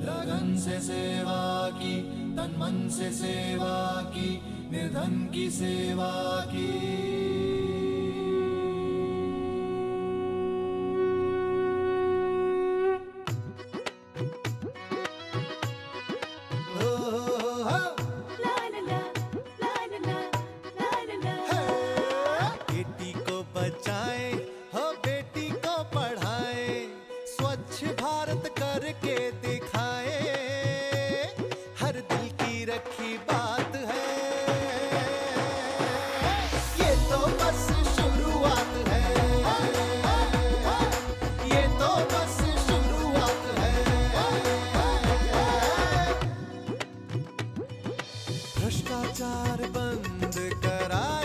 लगन से सेवा की तन मन से सेवा की निर्धन की सेवा की। भ्रष्टाचार बंद कराया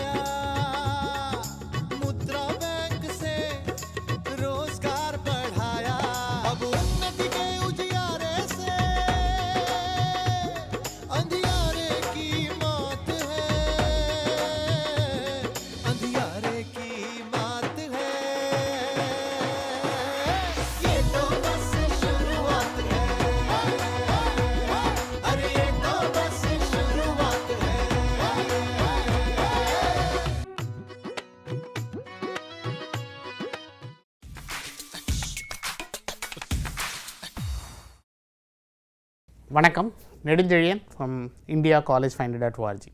வணக்கம். நெடுஞ்செழியன் ஃப்ரம் இந்தியா காலேஜ் ஃபைண்டட் அட் வார்ஜி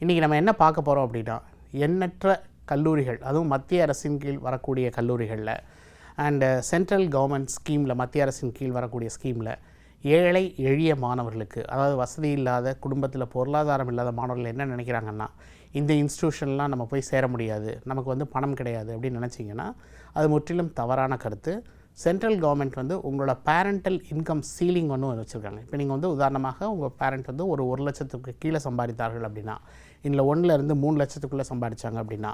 இன்றைக்கி நம்ம என்ன பார்க்க போகிறோம் அப்படின்னா எண்ணற்ற கல்லூரிகள் அதுவும் மத்திய அரசின் கீழ் வரக்கூடிய கல்லூரிகளில் அண்டு சென்ட்ரல் கவர்மெண்ட் ஸ்கீமில் மத்திய அரசின் கீழ் வரக்கூடிய ஸ்கீமில் ஏழை எளிய மாணவர்களுக்கு அதாவது வசதி இல்லாத குடும்பத்தில் பொருளாதாரம் இல்லாத மாணவர்கள் என்ன நினைக்கிறாங்கன்னா இந்த இன்ஸ்டியூஷன்லாம் நம்ம போய் சேர முடியாது நமக்கு வந்து பணம் கிடையாது அப்படின்னு நினச்சிங்கன்னா அது முற்றிலும் தவறான கருத்து. சென்ட்ரல் கவர்மெண்ட் வந்து உங்களோட பேரண்டல் இன்கம் சீலிங் ஒன்று வச்சுருக்காங்க. இப்போ நீங்கள் வந்து உதாரணமாக உங்கள் பேரண்ட் வந்து ஒரு ஒரு லட்சத்துக்கு கீழே சம்பாதித்தார்கள் அப்படின்னா இல்லை ஒன்றுலேருந்து மூணு லட்சத்துக்குள்ளே சம்பாதிச்சாங்க அப்படின்னா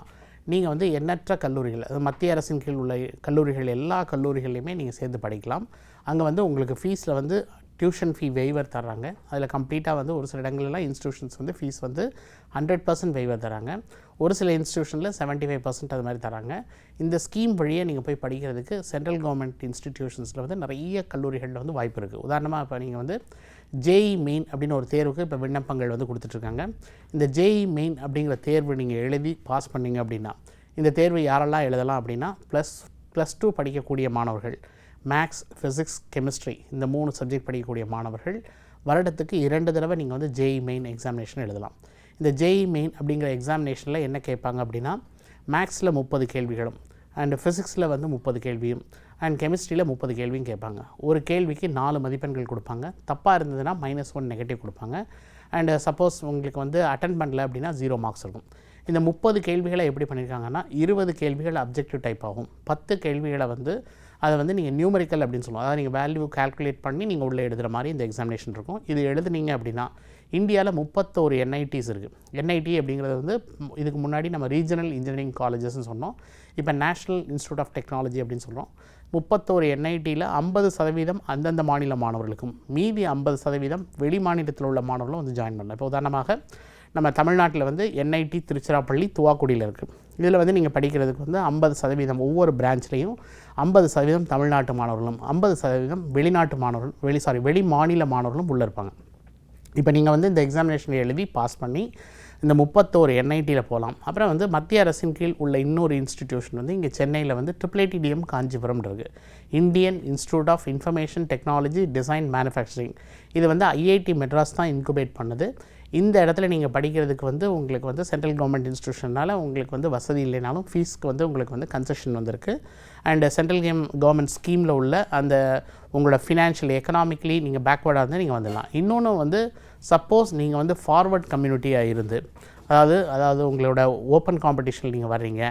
நீங்கள் வந்து எண்ணற்ற கல்லூரிகள் அது மத்திய அரசின் கீழ் உள்ள கல்லூரிகள் எல்லா கல்லூரிகள்லையுமே நீங்கள் சேர்ந்து படிக்கலாம். அங்கே வந்து உங்களுக்கு ஃபீஸில் வந்து டியூஷன் ஃபீ வெய்வர் தர்றாங்க. அதில் கம்ப்ளீட்டாக வந்து ஒரு சில இடங்கள்லாம் இன்ஸ்டியூஷன்ஸ் வந்து ஃபீஸ் வந்து ஹண்ட்ரட் பர்சன்ட் வெய்வர் தராங்க ஒரு சில இன்ஸ்டியூஷனில் 75% ஃபைவ் பர்சன்ட் அது மாதிரி தராங்க இந்த ஸ்கீம் வழியே நீங்கள் போய் படிக்கிறதுக்கு சென்ட்ரல் கவர்மெண்ட் இன்ஸ்டிடியூஷன்ஸில் வந்து நிறைய கல்லூரிகளில் வந்து வாய்ப்பு இருக்குது உதாரணமாக இப்போ நீங்கள் வந்து ஜேஇ மெயின் அப்படின்னு ஒரு தேர்வுக்கு இப்போ விண்ணப்பங்கள் வந்து கொடுத்துட்ருக்காங்க. இந்த ஜேஇ மெயின் அப்படிங்கிற தேர்வு நீங்கள் எழுதி பாஸ் பண்ணீங்க அப்படின்னா இந்த தேர்வு யாரெல்லாம் எழுதலாம் அப்படின்னா ப்ளஸ் ப்ளஸ் டூ படிக்கக்கூடிய மாணவர்கள். மேக்ஸ் ஃபிசிக்ஸ் கெமிஸ்ட்ரி இந்த மூணு சப்ஜெக்ட் படிக்கக்கூடிய மாணவர்கள் வருடத்துக்கு இரண்டு தடவை நீங்கள் வந்து ஜேஇ மெயின் எக்ஸாமினேஷன் எழுதலாம். இந்த ஜேஇ மெயின் அப்படிங்கிற எக்ஸாமினேஷனில் என்ன கேட்பாங்க அப்படின்னா மேக்ஸில் முப்பது கேள்விகளும் அண்டு ஃபிசிக்ஸில் வந்து முப்பது கேள்வியும் அண்ட் கெமிஸ்ட்ரியில் முப்பது கேள்வியும் கேட்பாங்க. ஒரு கேள்விக்கு நாலு மதிப்பெண்கள் கொடுப்பாங்க. தப்பாக இருந்ததுன்னா மைனஸ் ஒன் நெகட்டிவ் கொடுப்பாங்க. அண்ட் சப்போஸ் உங்களுக்கு வந்து அட்டன் பண்ணல அப்படின்னா ஜீரோ மார்க்ஸ் இருக்கும். இந்த முப்பது கேள்விகளை எப்படி பண்ணியிருக்காங்கன்னா இருபது கேள்விகள் அப்ஜெக்டிவ் டைப் ஆகும். பத்து கேள்விகளை வந்து அதை வந்து நீங்கள் நியூமரிக்கல் அப்படின்னு சொல்லுவோம். அதாவது நீங்கள் வேல்யூ கால்குலேட் பண்ணி நீங்கள் உள்ளே எழுதுகிற மாதிரி இந்த எக்ஸாமினேஷன் இருக்கும். இது எழுதுனீங்க அப்படின்னா இந்தியாவில் முப்பத்தோரு என்ஐடிஸ் இருக்குது என்ஐடி அப்படிங்கிறது வந்து இதுக்கு முன்னாடி நம்ம ரீஜனல் இன்ஜினியரிங் காலேஜஸ்னு சொன்னோம். இப்போ நேஷ்னல் இன்ஸ்டியூட் ஆஃப் டெக்னாலஜி அப்படின்னு சொல்கிறோம் முப்பத்தோரு என்ஐடியில் ஐம்பது சதவீதம் அந்தந்த மாநில மாணவர்களுக்கும் மீதி ஐம்பது சதவீதம் வெளி மாநிலத்தில் உள்ள மாணவர்களும் வந்து ஜாயின் பண்ணலாம். இப்போ உதாரணமாக நம்ம தமிழ்நாட்டில் வந்து என்ஐடி திருச்சிராப்பள்ளி துவாக்குடியில் இருக்குது இதில் வந்து நீங்கள் படிக்கிறதுக்கு வந்து ஐம்பது சதவீதம் ஒவ்வொரு பிரான்ச்லேயும் ஐம்பது சதவீதம் தமிழ்நாட்டு மாணவர்களும் ஐம்பது சதவீதம் வெளிநாட்டு மாணவர்கள் வெளி சாரி வெளி மாநில மாணவர்களும் உள்ளே இருப்பாங்க. இப்போ நீங்கள் வந்து இந்த எக்ஸாமினேஷன் எழுதி பாஸ் பண்ணி இந்த முப்பத்தோரு என்ஐடியில் போகலாம். அப்புறம் வந்து மத்திய அரசின் கீழ் உள்ள இன்னொரு இன்ஸ்டிடியூஷன் வந்து இங்கே சென்னையில் வந்து ட்ரிபிள் ஐடிடிஎம் காஞ்சிபுரம் இருக்குது Indian institute of information technology design manufacturing இது வந்து ஐஐடி மெட்ராஸ் தான் இன்குபேட் பண்ணுது. இந்த இடத்துல நீங்கள் படிக்கிறதுக்கு வந்து உங்களுக்கு வந்து சென்ட்ரல் கவர்மெண்ட் இன்ஸ்டியூஷனால் உங்களுக்கு வந்து வசதி இல்லைனாலும் ஃபீஸ்க்கு வந்து உங்களுக்கு வந்து கன்செஷன் வந்திருக்கு. அண்ட் சென்ட்ரல் கேம் கவர்மெண்ட் ஸ்கீமில் உள்ள அந்த உங்களோட ஃபினான்ஷியல் எக்கனாமிக்கலி நீங்கள் பேக்வேர்டாக இருந்து நீங்கள் வந்துடலாம். இன்னொன்று வந்து சப்போஸ் நீங்கள் வந்து ஃபார்வர்ட் கம்யூனிட்டியாக இருந்து அதாவது அதாவது உங்களோட ஓப்பன் காம்படிஷனில் நீங்கள் வர்றீங்க.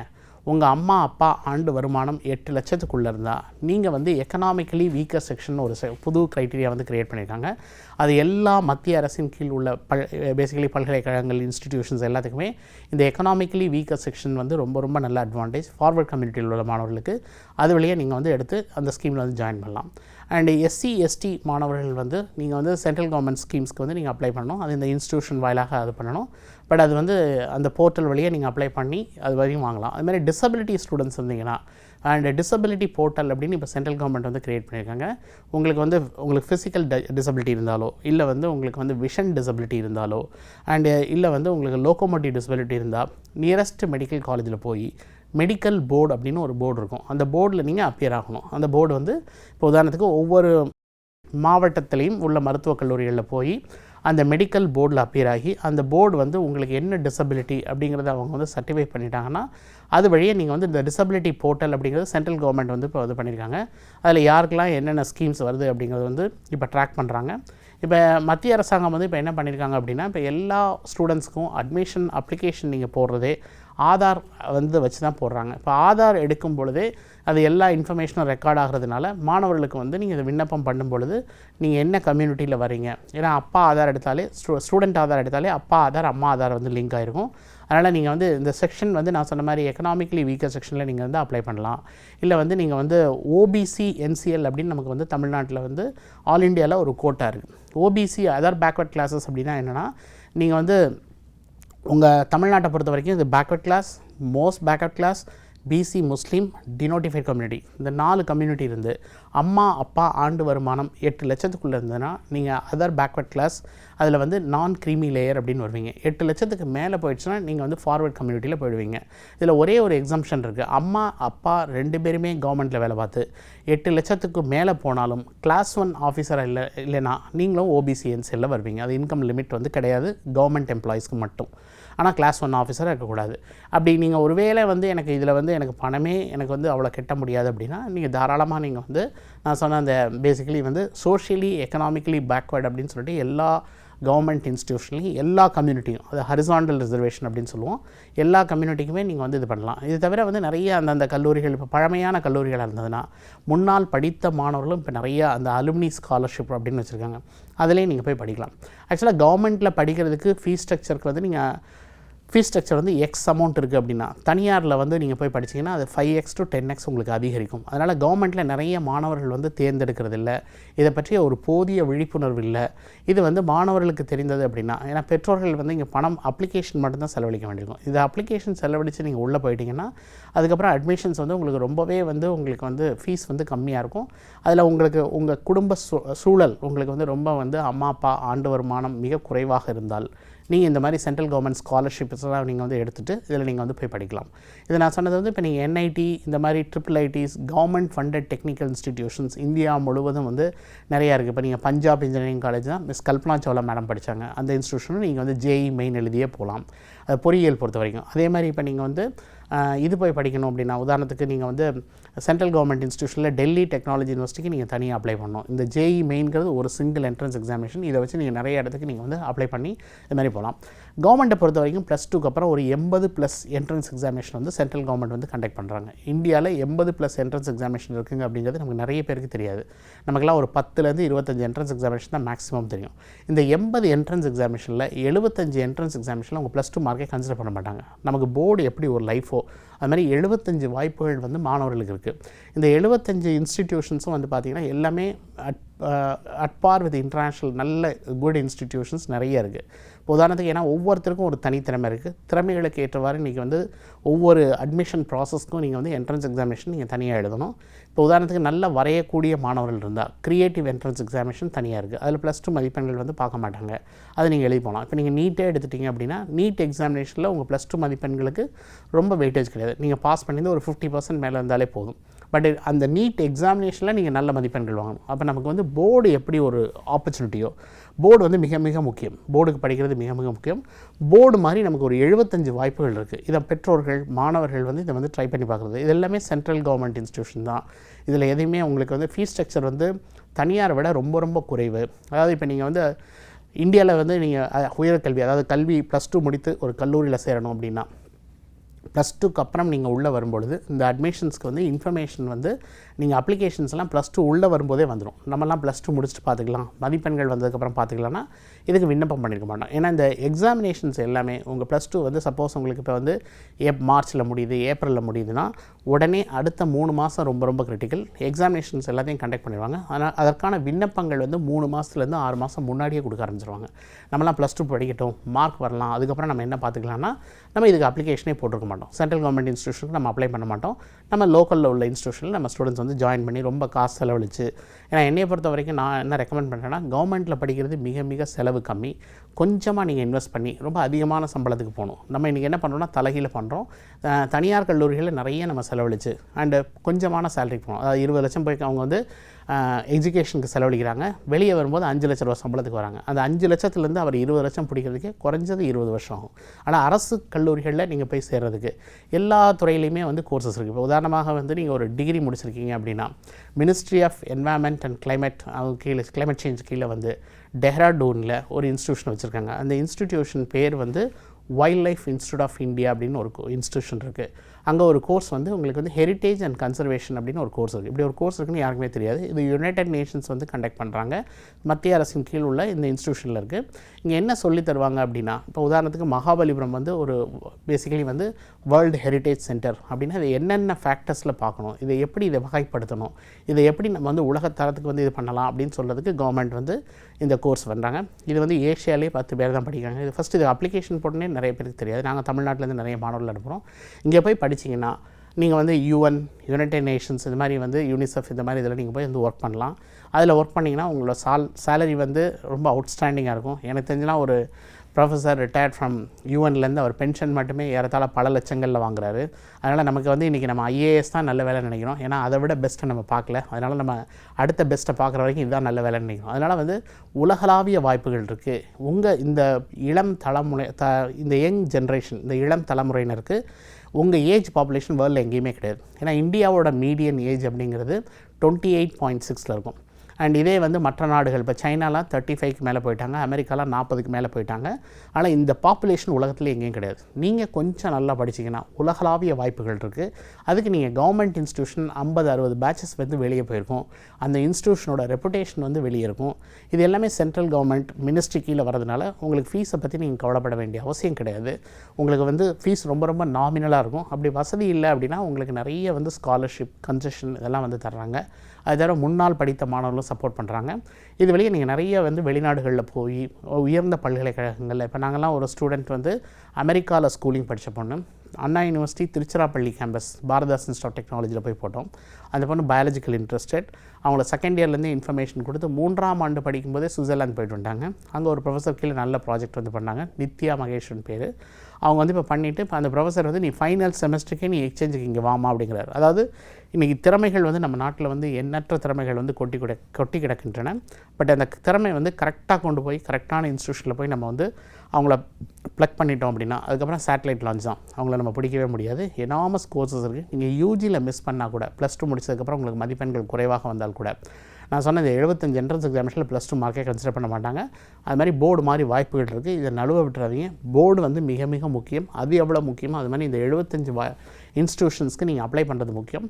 உங்கள் அம்மா அப்பா ஆண்டு வருமானம் எட்டு லட்சத்துக்குள்ளே இருந்தால் நீங்கள் வந்து எக்கனாமிக்கலி வீக்கர் செக்ஷன் ஒரு செ- புது க்ரைட்டீரியா வந்து கிரியேட் பண்ணியிருக்காங்க அது எல்லா மத்திய அரசின் கீழ் உள்ள பல் பேசிக்கலி பல்கலைக்கழகங்கள் இன்ஸ்டிடியூஷன்ஸ் எல்லாத்துக்குமே இந்த எக்கனாமிக்கலி வீக்கர் செக்ஷன் வந்து ரொம்ப ரொம்ப நல்ல அட்வான்டேஜ் ஃபார்வர்ட் கம்யூனிட்டியில் உள்ள மாணவர்களுக்கு. அது வழியாக நீங்கள் வந்து எடுத்து அந்த ஸ்கீமில் வந்து ஜாயின் பண்ணலாம். அண்ட் எஸ்சி எஸ்டி மாணவர்கள் வந்து நீங்கள் வந்து சென்ட்ரல் கவர்மெண்ட் ஸ்கீம்ஸ்க்கு வந்து நீங்கள் அப்ளை பண்ணணும். அது இந்த இன்ஸ்டியூஷன் வாயிலாக அது பண்ணணும். பட் அது வந்து அந்த போர்ட்டல் வழியாக நீங்கள் அப்ளை பண்ணி அது வரையும் வாங்கலாம். அது மாதிரி டிசபிலிட்டி ஸ்டூடெண்ட்ஸ் இருந்தீங்கன்னா அண்ட் டிசபிலிட்டி போர்ட்டல் அப்படின்னு இப்போ சென்ட்ரல் கவர்மெண்ட் வந்து க்ரியேட் பண்ணியிருக்காங்க. உங்களுக்கு வந்து உங்களுக்கு ஃபிசிக்கல் டிசபிலிட்டி இருந்தாலோ இல்லை வந்து உங்களுக்கு வந்து விஷன் டிசபிலிட்டி இருந்தாலோ அண்டு இல்லை வந்து உங்களுக்கு லோக்கோமோட்டிவ் டிசபிலிட்டி இருந்தால் நியரஸ்ட் மெடிக்கல் காலேஜில் போய் மெடிக்கல் போர்டு அப்படின்னு ஒரு போர்டு இருக்கும். அந்த போர்டில் நீங்கள் அப்பியர் ஆகணும். அந்த போர்டு வந்து இப்போ உதாரணத்துக்கு ஒவ்வொரு மாவட்டத்திலையும் உள்ள மருத்துவக் கல்லூரிகளில் போய் அந்த மெடிக்கல் போர்டில் அப்பியர் ஆகி அந்த போர்டு வந்து உங்களுக்கு என்ன டிசபிலிட்டி அப்படிங்கிறத அவங்க வந்து சர்டிஃபை பண்ணிட்டாங்கன்னா அது வழியே நீங்கள் வந்து இந்த டிசபிலிட்டி போர்ட்டல் அப்படிங்கிறது சென்ட்ரல் கவர்மெண்ட் வந்து இப்போ இது பண்ணியிருக்காங்க அதில் யாருக்கெல்லாம் என்னென்ன ஸ்கீம்ஸ் வருது அப்படிங்கிறது வந்து இப்போ ட்ராக் பண்ணுறாங்க இப்போ மத்திய அரசாங்கம் வந்து இப்போ என்ன பண்ணியிருக்காங்க அப்படின்னா இப்போ எல்லா ஸ்டூடெண்ட்ஸ்க்கும் அட்மிஷன் அப்ளிகேஷன் நீங்கள் போடுறதே ஆதார் வந்து வச்சு தான் போடுறாங்க. இப்போ ஆதார் எடுக்கும் பொழுதே அது எல்லா இன்ஃபர்மேஷனும் ரெக்கார்ட் ஆகிறதுனால மாணவர்களுக்கு வந்து நீங்கள் இதை விண்ணப்பம் பண்ணும் பொழுது நீங்கள் என்ன கம்யூனிட்டியில் வரீங்க ஏன்னா அப்பா ஆதார் எடுத்தாலே ஸ்டூ ஸ்டூடெண்ட் ஆதார் எடுத்தாலே அப்பா ஆதார் அம்மா ஆதார் வந்து லிங்க் ஆகிருக்கும் அதனால் நீங்கள் வந்து இந்த செக்ஷன் வந்து நான் சொன்ன மாதிரி எக்கனாமிக்கலி வீக்கர் செக்ஷனில் நீங்கள் வந்து அப்ளை பண்ணலாம். இல்லை வந்து நீங்கள் வந்து ஓபிசி என்சிஎல் அப்படின்னு நமக்கு வந்து தமிழ்நாட்டில் வந்து ஆல் இண்டியாவில் ஒரு கோட்டா இருக்குது ஓபிசி அதர் பேக்வர்ட் கிளாஸஸ் அப்படின்னா என்னென்னா நீங்கள் வந்து உங்கள் தமிழ்நாட்டை பொறுத்த வரைக்கும் இது backward class most backward class BC Muslim denotified community இந்த நாலு கம்யூனிட்டி இருந்து அம்மா அப்பா ஆண்டு வருமானம் எட்டு லட்சத்துக்குள்ளே இருந்ததுன்னா நீங்கள் அதர் பேக்வர்ட் கிளாஸ் அதில் வந்து நான் க்ரீமி லேயர் அப்படின்னு வருவீங்க. எட்டு லட்சத்துக்கு மேலே போயிடுச்சுன்னா நீங்கள் வந்து ஃபார்வர்ட் கம்யூனிட்டியில் போயிடுவீங்க. இதில் ஒரே ஒரு எக்ஸம்ஷன் இருக்குது அம்மா அப்பா ரெண்டு பேருமே கவர்மெண்ட்டில் வேலை பார்த்து எட்டு லட்சத்துக்கு மேலே போனாலும் கிளாஸ் ஒன் ஆஃபீஸராக இல்லை இல்லைனா நீங்களும் ஓபிசி என்சியில் வருவீங்க. அது இன்கம் லிமிட் வந்து கிடையாது. கவர்மெண்ட் எம்ப்ளாயீஸ்க்கு மட்டும். ஆனால் கிளாஸ் ஒன் ஆஃபீஸராக இருக்கக்கூடாது. அப்படி நீங்கள் ஒருவேளை வந்து எனக்கு இதில் வந்து எனக்கு பணமே எனக்கு வந்து அவ்வளோ கெட்ட முடியாது அப்படின்னா நீங்கள் தாராளமாக நீங்கள் வந்து நான் சொன்ன அந்த பேசிக்கலி வந்து சோஷியலி எக்கனாமிக்கலி பேக்வேர்டு அப்படின்னு சொல்லிட்டு எல்லா கவர்மெண்ட் இன்ஸ்டியூஷன்லையும் எல்லா கம்யூனிட்டியும் அது ஹரிசாண்டல் ரிசர்வேஷன் அப்படின்னு சொல்லுவோம். எல்லா கம்யூனிட்டிக்குமே நீங்கள் வந்து இது பண்ணலாம். இது தவிர வந்து நிறைய அந்தந்த கல்லூரிகள் இப்போ பழமையான கல்லூரிகளாக இருந்ததுன்னா முன்னால் படித்த மாணவர்களும் இப்போ நிறைய அந்த அலுமினி ஸ்காலர்ஷிப் அப்படின்னு வச்சுருக்காங்க. அதுலேயும் நீங்கள் போய் படிக்கலாம். ஆக்சுவலாக கவர்மெண்ட்டில் படிக்கிறதுக்கு ஃபீஸ் ஸ்ட்ரக்சருக்கு வந்து நீங்கள் ஃபீஸ் ஸ்ட்ரக்சர் வந்து எக்ஸ் அமௌண்ட் இருக்குது அப்படின்னா தனியாரில் வந்து நீங்கள் போய் படிச்சீங்கன்னா அது five X to ten X உங்களுக்கு அதிகரிக்கும். அதனால் கவர்மெண்ட்டில் நிறைய மாணவர்கள் வந்து தேர்ந்தெடுக்கிறது இல்லை. இதை பற்றிய ஒரு போதிய விழிப்புணர்வு இல்லை. இது வந்து மாணவர்களுக்கு தெரிந்தது அப்படின்னா ஏன்னா பெற்றோர்கள் வந்து இங்கே பணம் அப்ளிகேஷன் மட்டும்தான் செலவழிக்க வேண்டியிருக்கும். இது அப்ளிகேஷன் செலவழித்து நீங்கள் உள்ளே போயிட்டீங்கன்னா அதுக்கப்புறம் அட்மிஷன்ஸ் வந்து உங்களுக்கு ரொம்பவே வந்து உங்களுக்கு வந்து ஃபீஸ் வந்து கம்மியாக இருக்கும். அதில் உங்களுக்கு உங்கள் குடும்ப சூழல் உங்களுக்கு வந்து ரொம்ப வந்து அம்மா அப்பா ஆண்டு வருமானம் மிக குறைவாக இருந்தால் நீங்கள் இந்த மாதிரி சென்ட்ரல் கவர்மெண்ட் ஸ்காலர்ஷிப்ஸ்லாம் நீங்கள் வந்து எடுத்துகிட்டு இதில் நீங்கள் வந்து போய் படிக்கலாம். இது நான் சொன்னது வந்து இப்போ நீங்கள் என்ஐடி இந்த மாதிரி triple ITs government funded technical institutions India முழுவதும் வந்து நிறையா இருக்குது. இப்போ நீங்கள் பஞ்சாப் இன்ஜினியரிங் காலேஜ் தான் மிஸ் கல்பனா சாவ்லா மேடம் படித்தாங்க அந்த இன்ஸ்டியூஷனும் நீங்கள் வந்து ஜேஇ மெயின் எழுதியே போகலாம். அது பொறியியல் பொறுத்த வரைக்கும். அதே மாதிரி இப்போ நீங்கள் வந்து இது போய் படிக்கணும் அப்படின்னா உதாரணத்துக்கு நீங்கள் வந்து சென்ட்ரல் கவர்மெண்ட் இன்ஸ்டியூஷனில் டெல்லி டெக்னாலஜி யூனிவர்சிட்டிக்கு நீங்கள் தனியாக அப்ளை பண்ணணும். இந்த ஜேஇ மெயின்கிறது ஒரு சிங்கிள் என்ட்ரன்ஸ் எக்ஸாமினேஷன் இதை வச்சு நீங்கள் நிறைய இடத்துக்கு நீங்கள் வந்து அப்ளை பண்ணி இது மாதிரி போகலாம் கவர்மெண்ட்டை பொறுத்த வரைக்கும் ப்ளஸ் டூக்கு அப்புறம் ஒரு எண்பது ப்ளஸ் என்ட்ரன்ஸ் எக்ஸாமினேஷன் வந்து சென்ட்ரல் கவர்மெண்ட் வந்து கண்டக்ட் பண்ணுறாங்க இந்தியாவில் எண்பது ப்ளஸ் என்ட்ரன்ஸ் எக்ஸாமினேஷன் இருக்குங்க அப்படிங்கிறது நமக்கு நிறைய பேருக்கு தெரியாது. நமக்கெல்லாம் ஒரு பத்துலேருந்து இருபத்தஞ்சு என்ட்ரன்ஸ் எக்ஸாமினேஷன் தான் மேக்ஸிமம் தெரியும். இந்த எண்பது என்ட்ரன்ஸ் எக்ஸாமினேஷனில் எழுபத்தஞ்சு என்ட்ரன்ஸ் எக்ஸாமினேஷனில் அவங்க ப்ளஸ் டூ மார்க்கே கன்சிடர் பண்ண மாட்டாங்க. நமக்கு போர்டு எப்படி ஒரு லைஃபோ அது மாதிரி எழுபத்தஞ்சு வாய்ப்புகள் வந்து மாணவர்களுக்கு இருக்குது இந்த எழுபத்தஞ்சு இன்ஸ்டிடியூஷன்ஸும் வந்து பார்த்திங்கன்னா எல்லாமே at at par with international நல்ல குட் இன்ஸ்டிடியூஷன்ஸ் நிறைய இருக்குது இப்போ உதாரணத்துக்கு ஏன்னா ஒவ்வொருத்தருக்கும் ஒரு தனித்திறமை இருக்குது திறமைகளுக்கு ஏற்றவாறு இன்றைக்கி வந்து ஒவ்வொரு அட்மிஷன் ப்ராசஸ்க்கும் நீங்கள் வந்து என்ட்ரன்ஸ் எக்ஸாமினேஷன் நீங்கள் தனியாக எழுதணும். இப்போ உதாரணத்துக்கு நல்லா வரையக்கூடிய மாணவர்கள் இருந்தால் க்ரியேட்டிவ் என்ட்ரன்ஸ் எக்ஸாமினேஷன் தனியாக இருக்குது அதில் ப்ளஸ் டூ மதிப்பெண்கள் வந்து பார்க்க மாட்டாங்க. அதை நீங்கள் எழுதி போகலாம் இப்போ நீங்கள் நீட்டே எடுத்துட்டீங்க அப்படின்னா நீட் எக்ஸாமினேஷனில் உங்கள் ப்ளஸ் டூ மதிப்பெண்களுக்கு ரொம்ப வெயிட்டேஜ் கிடையாது. நீங்கள் பாஸ் பண்ணியிருந்து ஒரு ஃபிஃப்டி பர்சன்ட் மேலே இருந்தாலே போதும். பட் அந்த நீட் எக்ஸாமினேஷனில் நீங்கள் நல்ல மதிப்பெண்கள் வாங்கணும். அப்போ நமக்கு வந்து போர்டு எப்படி ஒரு ஆப்பர்ச்சுனிட்டியோ போர்டு வந்து மிக மிக முக்கியம். போர்டுக்கு படிக்கிறது மிக மிக முக்கியம். போர்டு மாதிரி நமக்கு ஒரு எழுபத்தஞ்சு வாய்ப்புகள் இருக்குது இதை பெற்றோர்கள் மாணவர்கள் வந்து இதை வந்து ட்ரை பண்ணி பார்க்குறது. இது எல்லாமே சென்ட்ரல் கவர்மெண்ட் இன்ஸ்டியூஷன் தான். இதில் எதையுமே உங்களுக்கு வந்து ஃபீஸ் ஸ்ட்ரக்சர் வந்து தனியாரை விட ரொம்ப ரொம்ப குறைவு. அதாவது இப்போ நீங்கள் வந்து இந்தியாவில் வந்து நீங்கள் உயர்கல்வி அதாவது கல்வி ப்ளஸ் டூ முடித்து ஒரு கல்லூரியில் சேரணும் அப்படின்னா ப்ளஸ் டூக்கு அப்புறம் நீங்கள் உள்ளே வரும்பொழுது இந்த அட்மிஷன்ஸ்க்கு வந்து இன்ஃபர்மேஷன் வந்து நீங்கள் அப்ளிகேஷன்ஸ்லாம் ப்ளஸ் டூ உள்ளே வரும்போதே வந்துடும் நம்மலாம் ப்ளஸ் டூ முடிச்சுட்டு பார்த்துக்கலாம். மதிப்பெண்கள் வந்ததுக்கப்புறம் பார்த்துக்கலாம்னா இதுக்கு விண்ணப்பம் பண்ணியிருக்க மாட்டோம். ஏன்னா இந்த எக்ஸாமினேஷன்ஸ் எல்லாமே உங்கள் ப்ளஸ் டூ வந்து சப்போஸ் உங்களுக்கு இப்போ வந்து ஏப் மார்ச்சில் முடியுது ஏப்ரலில் முடியுதுன்னா உடனே அடுத்த மூணு மாதம் ரொம்ப ரொம்ப கிரிட்டிக்கல் எக்ஸாமினேஷன்ஸ் எல்லாத்தையும் கண்டக்ட் பண்ணிடுவாங்க. ஆனால் அதற்கான விண்ணப்பங்கள் வந்து மூணு மாதத்துலேருந்து ஆறு மாதம் முன்னாடியே கொடுக்க ஆரம்பிச்சிருவாங்க. நம்மலாம் ப்ளஸ் டூ படிக்கட்டும் மார்க் வரலாம் அதுக்கப்புறம் நம்ம என்ன பார்த்துக்கலாம்னா நம்ம இதுக்கு அப்ளிகேஷனே போட்டிருக்க மாட்டோம். சென்ட்ரல் கவர்மெண்ட் இன்ஸ்டியூஷனுக்கு நம்ம அப்ளை பண்ண மாட்டோம். நம்ம லோக்கலில் உள்ள இன்ஸ்டியூஷனில் நம்ம ஸ்டூடெண்ட்ஸ் வந்து ஜாயின் பண்ணி ரொம்ப காசு செலவழிச்சு. ஏன்னா என்னையை பொறுத்த வரைக்கும் நான் என்ன ரெக்கமெண்ட் பண்ணுறேன்னா கவர்மெண்ட்டில் படிக்கிறது மிக மிக செலவு கம்மி. கொஞ்சமாக நீங்கள் இன்வெஸ்ட் பண்ணி ரொம்ப அதிகமான சம்பளத்துக்கு போகணும். நம்ம இன்றைக்கி என்ன பண்ணுறோம்னா தலைகீழ பண்ணுறோம் தனியார் கல்லூரிகளில் நிறைய நம்ம செலவழிச்சு அண்டு கொஞ்சமான சேலரிக்கு போகணும். அதாவது இருபது லட்சம் போய் அவங்க வந்து எஜுகேஷனுக்கு செலவழிக்கிறாங்க. வெளியே வரும்போது அஞ்சு லட்ச ரூபா சம்பளத்துக்கு வராங்க. அந்த அஞ்சு லட்சத்துலேருந்து அவர் இருபது லட்சம் பிடிக்கிறதுக்கே குறைஞ்சது இருபது வருஷம் ஆகும். ஆனால் அரசு கல்லூரிகளில் நீங்கள் போய் சேர்றதுக்கு எல்லா துறையிலையுமே வந்து கோர்சஸ் இருக்குது இப்போ உதாரணமாக வந்து நீங்கள் ஒரு டிகிரி முடிச்சிருக்கீங்க அப்படின்னா ministry of environment and climate அவங்க கீழே கிளைமேட் சேஞ்ச் கீழே வந்து டெஹ்ராடூனில் ஒரு இன்ஸ்டியூஷன் வச்சுருக்காங்க. அந்த இன்ஸ்டிடியூஷன் பேர் வந்து wild life institute of India அப்படின்னு ஒரு இன்ஸ்டியூஷன் இருக்குது அங்கே ஒரு கோர்ஸ் வந்து உங்களுக்கு வந்து ஹெரிட்டேஜ் அண்ட் கன்சர்வேஷன் அப்படின்னு ஒரு கோர்ஸ் இருக்குது இப்படி ஒரு கோர்ஸ் இருக்குன்னு யாருக்குமே தெரியாது. இது யுனைடெட் நேஷன்ஸ் வந்து கண்டக்ட் பண்ணுறாங்க மத்திய அரசின் கீழ் உள்ள இந்த இன்ஸ்டியூஷனில் இருக்குது இங்கே என்ன சொல்லி தருவாங்க அப்படின்னா இப்போ உதாரணத்துக்கு மகாபலிபுரம் வந்து ஒரு பேசிக்கலி வந்து வேர்ல்டு ஹெரிட்டேஜ் சென்டர் அப்படின்னா இது என்னென்ன ஃபேக்டர்ஸில் பார்க்கணும்? இதை எப்படி இதை வகைப்படுத்தணும்? இதை எப்படி நம்ம வந்து உலகத்தரத்துக்கு வந்து இது பண்ணலாம் அப்படின்னு சொல்கிறதுக்கு கவர்மெண்ட் வந்து இந்த கோர்ஸ் பண்ணுறாங்க இது வந்து ஏஷியாலே பத்து பேர் தான் படிக்கிறாங்க. இது ஃபஸ்ட்டு இது அப்ளிகேஷன் போட்டோன்னே நிறைய பேருக்கு தெரியாது. நாங்கள் தமிழ்நாட்டிலேருந்து நிறைய மாணவர்கள் அனுப்புகிறோம் இங்கே போய் படிச்சீங்கன்னா நீங்கள் வந்து யூஎன் யுனைடெட் நேஷன்ஸ் இது மாதிரி வந்து யூனிசெஃப் இந்த மாதிரி இதில் நீங்கள் போய் வந்து ஒர்க் பண்ணலாம். அதில் ஒர்க் பண்ணிங்கன்னா உங்களோட சால் சேலரி வந்து ரொம்ப அவுட்ஸ்டாண்டிங்காக இருக்கும். எனக்கு தெரிஞ்சுனா ஒரு ப்ரொஃபஸர் ரிட்டையர்ட் ஃப்ரம் யூஎன்லேருந்து அவர் பென்ஷன் மட்டுமே ஏறத்தாழ பல லட்சங்களில் வாங்குறாரு. அதனால் நமக்கு வந்து இன்றைக்கி நம்ம ஐஏஎஸ் தான் நல்ல வேலை நினைக்கிறோம். ஏன்னா அதை விட பெஸ்ட்டை நம்ம பார்க்கல. அதனால் நம்ம அடுத்த பெஸ்ட்டை பார்க்குற வரைக்கும் இதுதான் நல்ல வேலைன்னு நினைக்கிறோம். அதனால் வந்து உலகளாவிய வாய்ப்புகள் இருக்குது உங்கள் இந்த இளம் தலைமுறை த இந்த யங் ஜென்ரேஷன் இந்த இளம் தலைமுறையினருக்கு உங்கள் ஏஜ் பாப்புலேஷன் வேர்ல்டில் எங்கேயுமே கிடையாது. ஏன்னா இந்தியாவோட மீடியன் ஏஜ் அப்படிங்கிறது டுவெண்ட்டி எயிட் பாயிண்ட் சிக்ஸில் இருக்கும். அண்ட் இதே வந்து மற்ற நாடுகள். இப்போ சைனாலாம் தேர்ட்டி ஃபைவ்க்கு மேலே போயிட்டாங்க. அமெரிக்காலாம் நாற்பதுக்கு மேலே போயிட்டாங்க. ஆனால் இந்த பாப்புலேஷன் உலகத்தில் எங்கேயும் கிடையாது. நீங்கள் கொஞ்சம் நல்லா படிச்சிங்கன்னா உலகளாவிய வாய்ப்புகள் இருக்குது அதுக்கு நீங்கள் கவர்மெண்ட் இன்ஸ்டியூஷன் ஐம்பது அறுபது பேச்சஸ் வந்து வெளியே போயிருக்கும். அந்த இன்ஸ்டியூஷனோட ரெப்புடேஷன் வந்து வெளியே இருக்கும். இது எல்லாமே சென்ட்ரல் கவர்மெண்ட் மினிஸ்ட்ரி கீழே வரதுனால உங்களுக்கு ஃபீஸை பற்றி நீங்கள் கவலைப்பட வேண்டிய அவசியம் கிடையாது. உங்களுக்கு வந்து ஃபீஸ் ரொம்ப ரொம்ப நாமினலாக இருக்கும். அப்படி வசதி இல்லை அப்படின்னா உங்களுக்கு நிறைய வந்து ஸ்காலர்ஷிப் கன்செஷன் இதெல்லாம் வந்து தர்றாங்க. அது தவிர முன்னாள் படித்த மாணவர்களும் சப்போர்ட் பண்ணுறாங்க இது வெளியே நீங்கள் நிறைய வந்து வெளிநாடுகளில் போய் உயர்ந்த பல்கலைக்கழகங்களில் இப்போ நாங்கள்லாம் ஒரு ஸ்டூடெண்ட் வந்து அமெரிக்காவில் ஸ்கூலிங் படித்த பொண்ணு. Anna university Tiruchirappalli campus Bharathidasan institute of டெக்னாலஜியில் போய் போட்டோம். அந்த பொண்ணு பயாலஜிக்கல் இன்ட்ரெஸ்டட் அவங்கள செகண்ட் இயர்லேருந்து இன்ஃபர்மேஷன் கொடுத்து மூன்றாம் ஆண்டு படிக்கும்போதே சுவிட்சர்லாந்து போயிட்டு வந்தாங்க அங்கே ஒரு ப்ரொஃபஸர் கீழே நல்ல ப்ராஜெக்ட் வந்து பண்ணாங்க. நித்யா மகேஷ்வன் பேர். அவங்க வந்து இப்போ பண்ணிவிட்டு இப்போ அந்த ப்ரொஃபஸர் வந்து நீ ஃபைனல் செமஸ்டருக்கே நீ எக்ஸ்சேஞ்சுக்கு இங்கே வாமா அப்படிங்கிறார். அதாவது இன்றைக்கி திறமைகள் வந்து நம்ம நாட்டில் வந்து எண்ணற்ற திறமைகள் வந்து கொட்டி கிட கொட்டி கிடக்கின்றன. பட் அந்த திறமை வந்து கரெக்டாக கொண்டு போய் கரெக்டான இன்ஸ்டியூஷனில் போய் நம்ம வந்து அவங்கள ப்ளக் பண்ணிட்டோம் அப்படின்னா அதுக்கப்புறம் சேட்டலைட் லான்ச் தான். அவங்கள நம்ம பிடிக்கவே முடியாது. எனாமஸ் கோர்சஸ் இருக்குது நீங்கள் யூஜியில் மிஸ் பண்ணால் கூட ப்ளஸ் டூ முடிச்சதுக்கப்புறம் உங்களுக்கு மதிப்பெண்கள் குறைவாக வந்தால் கூட நான் சொன்ன இந்த எழுபத்தஞ்சு என்ட்ரன்ஸ் எக்ஸாமினேஷனில் ப்ளஸ் டூ மார்க்கே கன்சிடர் பண்ண மாட்டாங்க. அது மாதிரி போர்டு மாதிரி வாய்ப்புகள் இருக்குது இதை நழுவ விட்டுறாதீங்க. போர்டு வந்து மிக மிக முக்கியம். அது எவ்வளோ முக்கியமோ அது மாதிரி இந்த எழுபத்தஞ்சு வா இன்ஸ்டியூஷன்ஸ்க்கு நீங்கள் அப்ளை பண்ணுறது முக்கியம்.